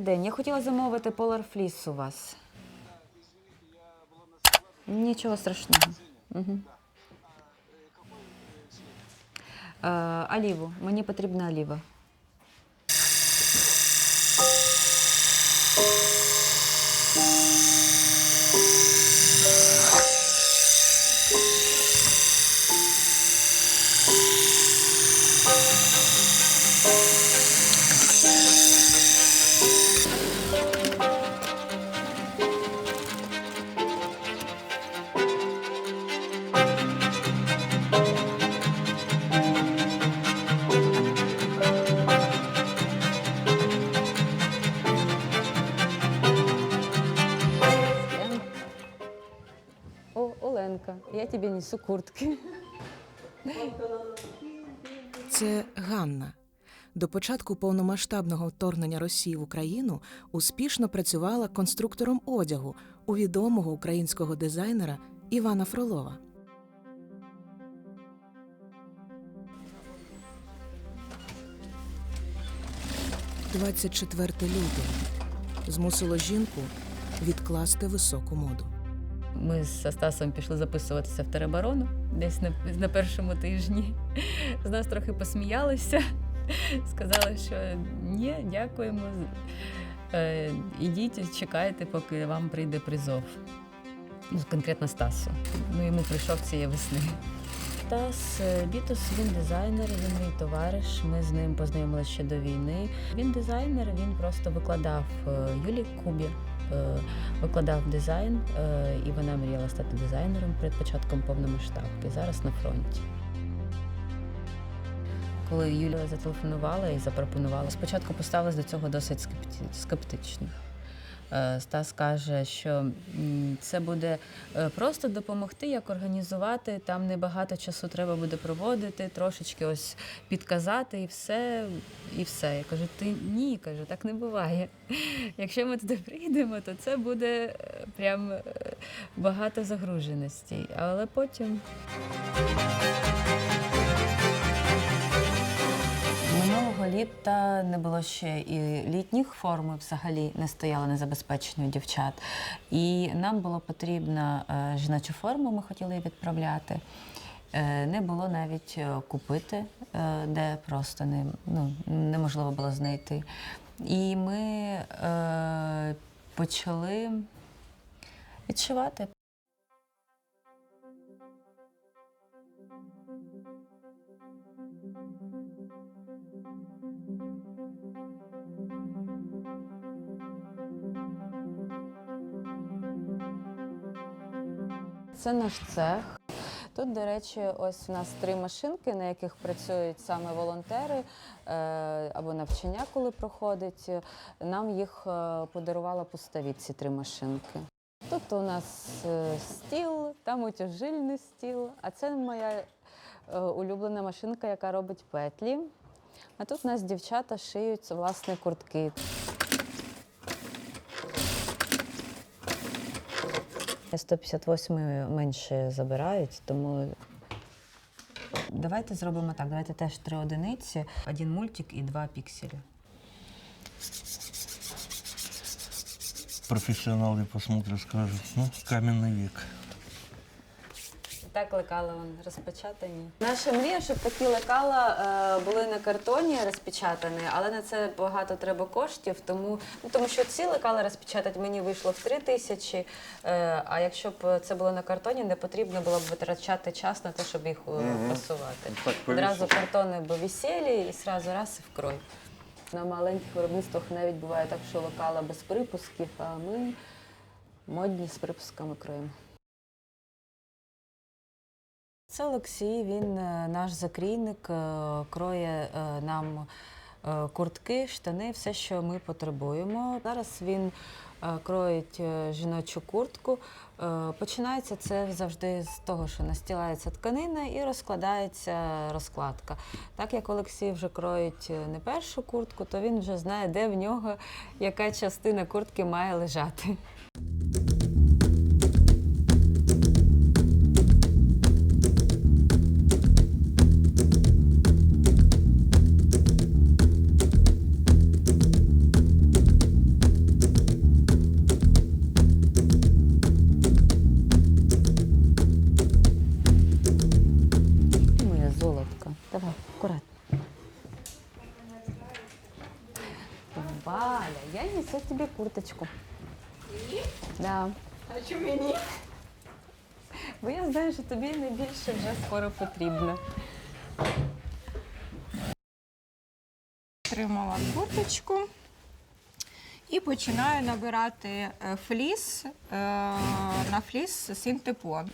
добрий день. Я хотіла замовити Polar Fleece у вас. Нічого страшного. Угу. Е, Аліву. Мені потрібна оліва. Я тобі несу куртки. Це Ганна. До початку повномасштабного вторгнення Росії в Україну успішно працювала конструктором одягу у відомого українського дизайнера Івана Фролова. «24 лютого змусило жінку відкласти високу моду. Ми з Стасом пішли записуватися в тероборону десь на, на першому тижні. З нас трохи посміялися. Сказали, що ні, дякуємо. Е, ідіть, чекайте, поки вам прийде призов. Ну, конкретно Стасу. Ну, йому прийшов цієї весни. Стас е, Бітус, він дизайнер, він мій товариш. Ми з ним познайомилися ще до війни. Він дизайнер, він просто викладав е, Юлі Кубі. Е, Викладав дизайн, е, і вона мріяла стати дизайнером перед початком повномасштабки. Зараз на фронті. Коли Юлія зателефонувала і запропонувала, спочатку поставилась до цього досить скептично. Е, Стас каже, що це буде е, просто допомогти, як організувати. Там небагато часу треба буде проводити, трошечки ось підказати і все. І все. Я кажу, ти ні, кажу, так не буває. Якщо ми туди прийдемо, то це буде е, прям багато загруженостей. Але потім. Минулого літа не було ще і літніх форми взагалі не стояли незабезпечені дівчат. І нам було потрібно е, жіночу форму, ми хотіли її відправляти. Е, Не було навіть е, купити, де просто не, ну, неможливо було знайти. І ми е, почали відшивати. Це наш цех. Тут, до речі, ось у нас три машинки, на яких працюють саме волонтери е, або навчання, коли проходить. Нам їх е, подарувала пустовіт, ці три машинки. Тут у нас е, стіл, там утяжильний стіл, а це моя улюблена машинка, яка робить петлі. А тут у нас дівчата шиють власне куртки. 158 менше забирають, тому давайте зробимо так. Давайте теж три одиниці, один мультик і два пікселі. Профессионалы посмотрят, скажут, ну, каменный век. Так лекала вон розпечатані. Наша мрія, щоб такі лекала е, були на картоні розпечатані, але на це багато треба коштів. Тому, ну, тому що ці лекала розпечатати мені вийшло в три тисячі. Е, а якщо б це було на картоні, не потрібно було б витрачати час на те, щоб їх е, просувати. Так Одразу картони б висіли і одразу раз і в крой. На маленьких виробництвах навіть буває так, що лекала без припусків, а ми модні з припусками кроємо. Це Олексій, він е, наш закрійник, е, кроє е, нам куртки, штани, все, що ми потребуємо. Зараз він кроїть жіночу куртку. Починається це завжди з того, що настілається тканина і розкладається розкладка. Так як Олексій вже кроїть не першу куртку, то він вже знає, де в нього яка частина куртки має лежати. Курточку. Да. А чому мені? Бо я знаю, що тобі найбільше вже скоро потрібно. Отримала курточку і починаю набирати е, фліс е, на фліс синтепон.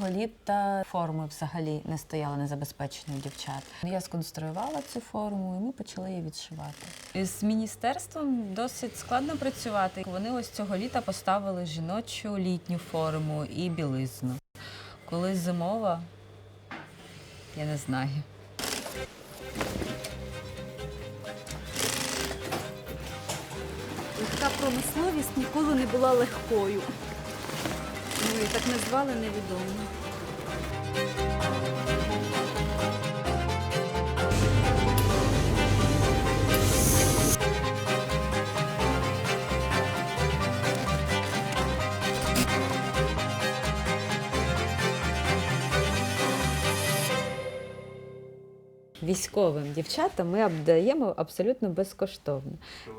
Минулого літа форми взагалі не стояли незабезпечені дівчат. Я сконструювала цю форму, і ми почали її відшивати. З міністерством досить складно працювати. Вони ось цього літа поставили жіночу літню форму і білизну. Коли зимова, я не знаю. Легка промисловість ніколи не була легкою. І так назвали невідомо. Військовим дівчатам ми обдаємо абсолютно безкоштовно.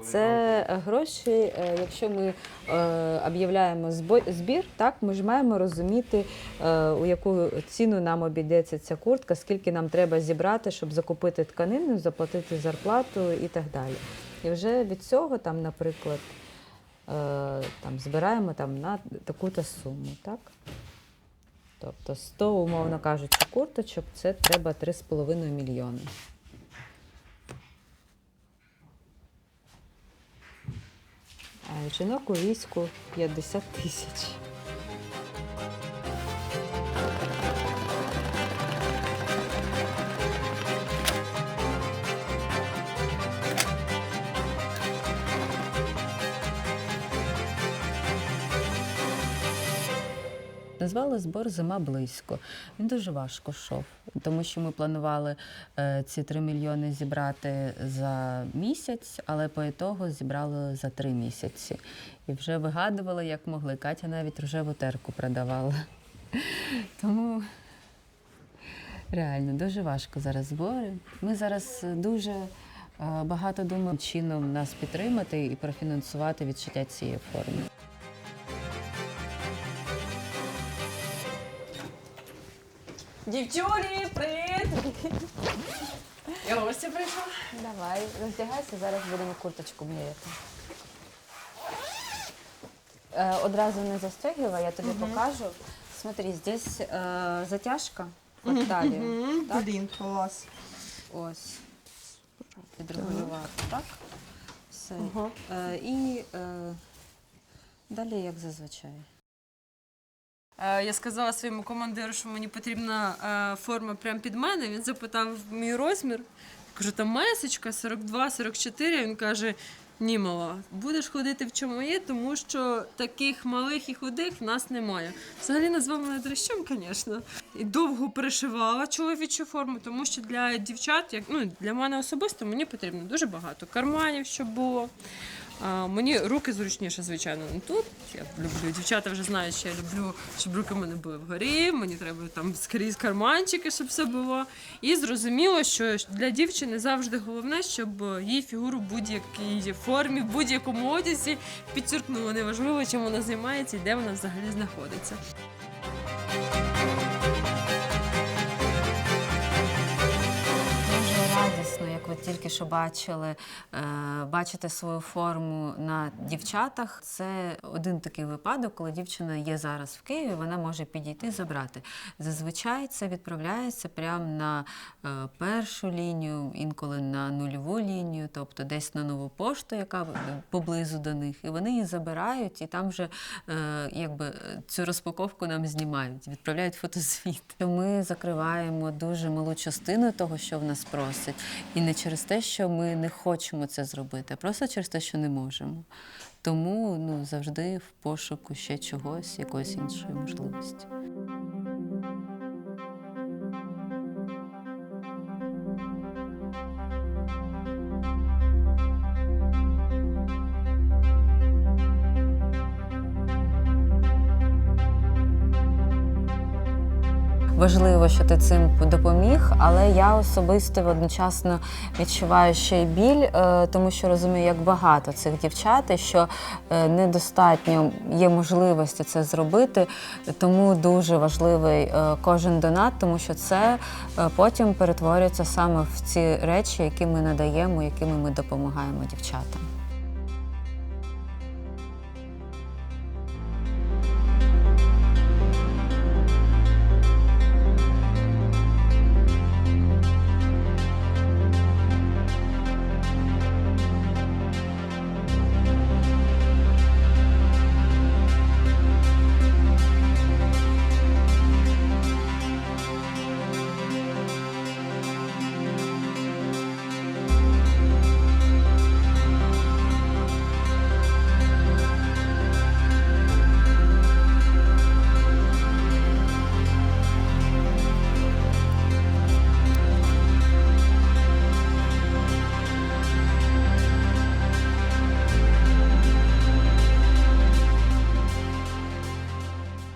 Це гроші, е, якщо ми е, об'являємо збір, так ми ж маємо розуміти, е, у яку ціну нам обійдеться ця куртка, скільки нам треба зібрати, щоб закупити тканину, заплатити зарплату і так далі. І вже від цього, там, наприклад, там, збираємо там, на таку-то суму. Так? Тобто 100, умовно кажучи, курточок це треба 3,5 мільйони. А жінок у війську 50 тисяч. Назвали збор Зима близько. Він дуже важко йшов, тому що ми планували е, ці 3 мільйони зібрати за місяць, але по ітогу зібрали за 3 місяці. І вже вигадували, як могли. Катя навіть рожеву терку продавала. Тому реально дуже важко зараз збори. Ми зараз дуже е, багато думаємо чином нас підтримати і профінансувати відшиття цієї форми. Дівчулі, привіт! Я гостя прийшла. Давай, роздягайся, зараз будемо курточку міряти. Е, одразу не застегивай, я тобі покажу. Смотри, здесь е, затяжка під талію. Так? Блін, клас. Ось. Підрегулювати, так? Все. Е, і е, далі, як зазвичай. Е, Я сказала своєму командиру, що мені потрібна е, форма прямо під мене. Він запитав мій розмір. Кажу, там месочка 42-44. Він каже: ні, мала, будеш ходити в чому є, тому що таких малих і худих в нас немає. Взагалі назвав мене дрищом, звісно. І довго перешивала чоловічу форму, тому що для дівчат, як ну для мене особисто, мені потрібно дуже багато карманів, щоб було. А, мені руки зручніше, звичайно, не тут. Я люблю. Дівчата вже знають, що я люблю, щоб руки в мене були вгорі. Мені треба там скрізь карманчики, щоб все було. І зрозуміло, що для дівчини завжди головне, щоб її фігуру в будь-якій формі, в будь-якому одязі підчеркнуло. Неважливо, чим вона займається і де вона взагалі знаходиться. Тільки що бачили, е, бачити свою форму на дівчатах. Це один такий випадок, коли дівчина є зараз в Києві, вона може підійти забрати. Зазвичай це відправляється прямо на е, першу лінію, інколи на нульову лінію, тобто десь на нову пошту, яка поблизу до них, і вони її забирають, і там вже е, якби цю розпаковку нам знімають, відправляють фотозвіт. Ми закриваємо дуже малу частину того, що в нас просять, і не через те, що ми не хочемо це зробити, а просто через те, що не можемо. Тому ну, завжди в пошуку ще чогось, якоїсь іншої можливості. Важливо, що ти цим допоміг, але я особисто одночасно відчуваю ще й біль, е, тому що розумію, як багато цих дівчат, і що е, недостатньо є можливості це зробити. Тому дуже важливий е, кожен донат, тому що це потім перетворюється саме в ці речі, які ми надаємо, якими ми допомагаємо дівчатам.